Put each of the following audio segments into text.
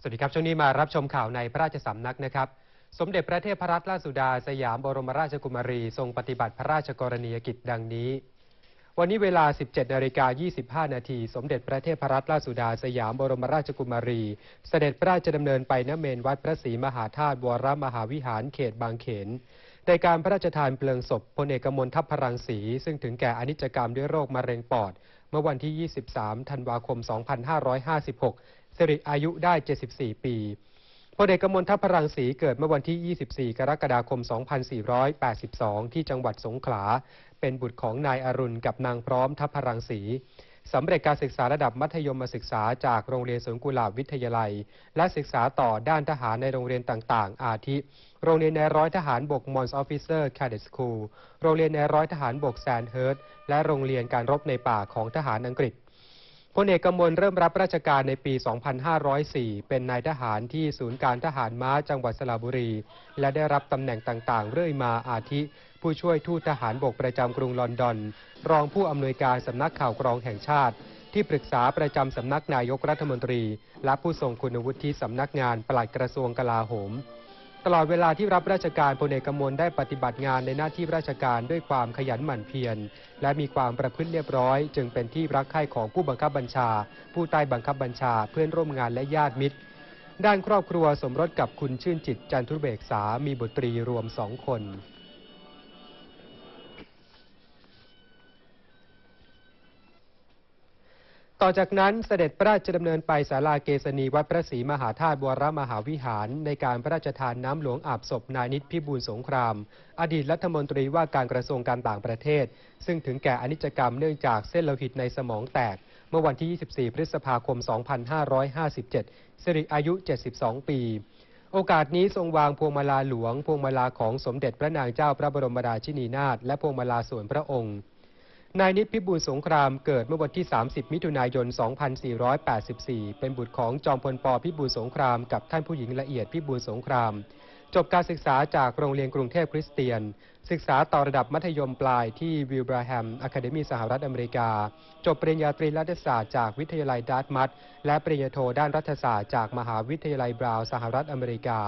สวัสดีครับ ช่วงนี้มารับชมข่าวในพระราชสำนักนะครับ สมเด็จพระเทพรัตนราชสุดาสยามบรมราชกุมารี ทรงปฏิบัติพระราชกรณียกิจดังนี้ วันนี้เวลา 17นาฬิกา25 นาที สมเด็จพระเทพรัตนราชสุดาสยามบรมราชกุมารี เสด็จพระราชดำเนินไปณเมนวัดพระศรีมหาธาตุวรมหาวิหารเขตบางเขน ในการพระราชทานเพลิงศพพลเอกมลทัพพรังสี ซึ่งถึงแก่อนิจกรรมด้วยโรคมะเร็งปอด เมื่อวันที่ 23 ธันวาคม 2556 สิริอายุได้ 74 ปีพลเอกมลทัพพรังสีเกิดเมื่อวันที่ 24 กรกฎาคม 2482 ที่จังหวัดสงขลา เป็นบุตรของนายอรุณกับนางพร้อมทัพพรังสี สำเร็จการศึกษาระดับมัธยมศึกษาจากโรงเรียนสวนกุหลาบวิทยาลัย และศึกษาต่อด้านทหารในโรงเรียนต่างๆ อาทิ โรงเรียนในร้อยทหารบกมอนส์ออฟฟิเซอร์แคดเดสคูลโรงเรียนในร้อยทหารบกแซนเฮิร์ตและโรงเรียนการรบในป่าของทหารอังกฤษพลเอกกมลเริ่มรับราชการในปี 2504 เป็นนายทหารที่ศูนย์การทหารม้าจังหวัดสระบุรี และได้รับตำแหน่งต่างๆ เรื่อยมาอาทิ ผู้ช่วยทูตทหารบกประจำกรุงลอนดอน รองผู้อำนวยการสำนักข่าวกรองแห่งชาติ ที่ปรึกษาประจำสำนักนายกรัฐมนตรี และผู้ทรงคุณวุฒิสำนักงานปลัดกระทรวงกลาโหม ตลอดเวลาที่รับราชการพลเอกกมลได้ปฏิบัติงานในหน้าที่ราชการด้วยความขยันหมั่นเพียร และมีความประพฤติเรียบร้อย จึงเป็นที่รักใคร่ของผู้บังคับบัญชา ผู้ใต้บังคับบัญชาเพื่อนร่วมงานและญาติมิตรด้านครอบครัวสมรสกับคุณชื่นจิตจันทุเบกษา มีบุตรีรวมสองคน ต่อจากนั้นเสด็จพระราชดำเนินไปศาลาเกษณีวัดพระศรีมหาธาตุวรมหาวิหารในการพระราชทานน้ำหลวงอาบศพนายนิตพิบูลสงคราม อดีตรัฐมนตรีว่าการกระทรวงการต่างประเทศ ซึ่งถึงแก่อนิจกรรมเนื่องจากเส้นโลหิตในสมองแตก เมื่อวันที่ 24 พฤษภาคม 2557 สิริอายุ 72 ปี โอกาสนี้ทรงวางพวงมาลาหลวง พวงมาลาของสมเด็จพระนางเจ้าพระบรมราชินีนาถและพวงมาลาส่วนพระองค์ นายนิตพิบูลสงครามเกิดเมื่อวันที่ 30 มิถุนายน 2484 เป็นบุตรของจอมพลปพิบูลสงครามกับท่านผู้หญิงละเอียดพิบูลสงคราม จบการศึกษาจากโรงเรียนกรุงเทพคริสเตียน ศึกษาต่อระดับมัธยมปลายที่วิลบราแฮมอะคาเดมีสหรัฐอเมริกา จบปริญญาตรีรัฐศาสตร์จากวิทยาลัยดาร์ตมัตและปริญญาโทด้านรัฐศาสตร์จากมหาวิทยาลัยบราวสหรัฐอเมริกา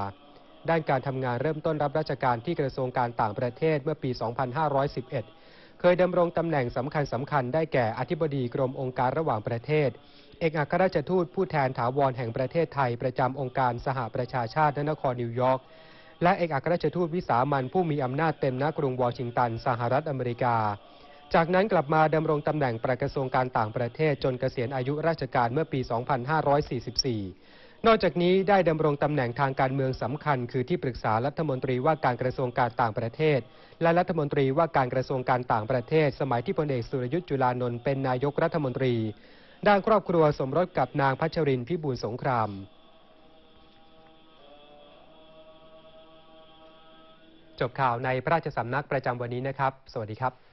ด้านการทำงานเริ่มต้นรับราชการที่กระทรวงการต่างประเทศเมื่อปี 2511 เคยดำรงตำแหน่งสำคัญสำคัญได้แก่อธิบดีกรมองค์การระหว่างประเทศ เอกอัครราชทูตผู้แทนถาวรแห่งประเทศไทยประจำองค์การสหประชาชาติณนครนิวยอร์กและเอกอัครราชทูตวิสามันผู้มีอำนาจเต็มณกรุงวอชิงตัน สหรัฐอเมริกา จากนั้นกลับมาดำรงตำแหน่งปลัดกระทรวงการต่างประเทศจนเกษียณอายุราชการเมื่อปี 2544 นอกจากนี้ได้ดำรงตำแหน่งทางการเมืองสำคัญ คือที่ปรึกษารัฐมนตรีว่าการกระทรวงการต่างประเทศ และรัฐมนตรีว่าการกระทรวงการต่างประเทศ สมัยที่พลเอกสุรยุทธ์จุลานนท์เป็นนายกรัฐมนตรี ด้านครอบครัวสมรสกับนางพัชรินพิบูลสงคราม จบข่าวในพระราชสำนักประจำวันนี้นะครับ สวัสดีครับ